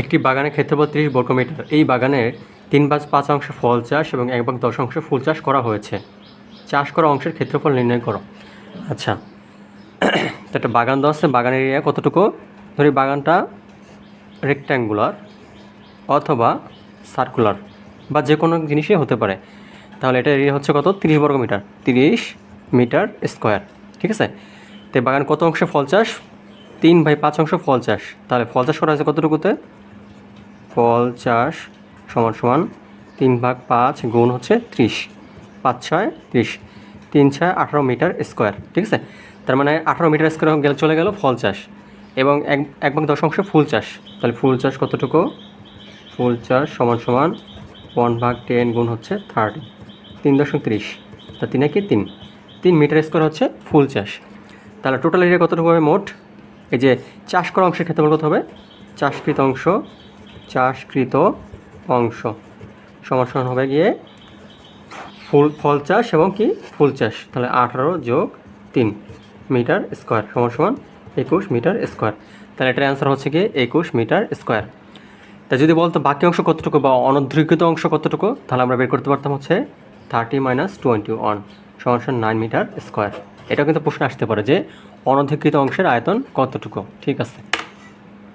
একটি বাগানের ক্ষেত্রফল ত্রিশ বর্গমিটার এই বাগানে তিন পাঁচ পাঁচ অংশ ফল চাষ এবং এক ভাগ দশ অংশ ফুল চাষ করা হয়েছে। চাষ করা অংশের ক্ষেত্রফল নির্ণয় করো। আচ্ছা। তো একটা বাগান দেওয়া আছে বাগানের এরিয়া কতটুকু? ধরি বাগানটা রেক্ট্যাঙ্গুলার অথবা সার্কুলার বা যে কোনো জিনিসই হতে পারে। তাহলে এটা এরিয়া হচ্ছে কত? তিরিশ বর্গ মিটার। তিরিশ মিটার স্কোয়ার ঠিক আছে? তো বাগান কত অংশে ফল চাষ? তিন বাই পাঁচ অংশ ফল চাষ। তাহলে ফল চাষ করা হয়েছে কতটুকুতে? ফল চাষ সমান সমান তিন ভাগ পাঁচ গুণ হচ্ছে ত্রিশ। পাঁচ ছয় ত্রিশ। তিন ছয় আঠারো মিটার স্কোয়ার, ঠিক আছে? তার মানে আঠারো মিটার স্কোয়ার গেলে চলে গেল ফল চাষ এবং এক এক ভাগ দশ অংশ ফুল চাষ। তাহলে ফুল চাষ কতটুকু? ফুল চাষ সমান সমান ওয়ান ভাগ টেন গুণ হচ্ছে থার্টি, তিন দশমিক ত্রিশ। তা তিনে কি? তিন। তিন মিটার স্কোয়ার হচ্ছে ফুল চাষ। তাহলে টোটাল এরিয়া কতটুকু হবে মোট? এই যে চাষ করা অংশের ক্ষেত্রে কত হবে? চাষকৃত অংশ চাষকৃত অংশ। সমান হবে গিয়ে ফুল, ফল চাষ এবং কি? ফুল চাষ। তাহলে আঠারো যোগ তিন মিটার স্কোয়ার। সমান সমান একুশ মিটার স্কোয়ার। তাহলে এটার অ্যান্সার হচ্ছে গিয়ে একুশ মিটার স্কোয়ার। তা যদি বলতো বাকি অংশ কতটুকু বা অনধিকৃত অংশ কতটুকু? তাহলে আমরা বের করতে পারতাম হচ্ছে থার্টি মাইনাস টোয়েন্টি ওয়ান সমান সমান নাইন মিটার স্কোয়ার। এটাও কিন্তু প্রশ্ন আসতে পারে যে অনধিকৃত অংশের আয়তন কতটুকু? ঠিক আছে।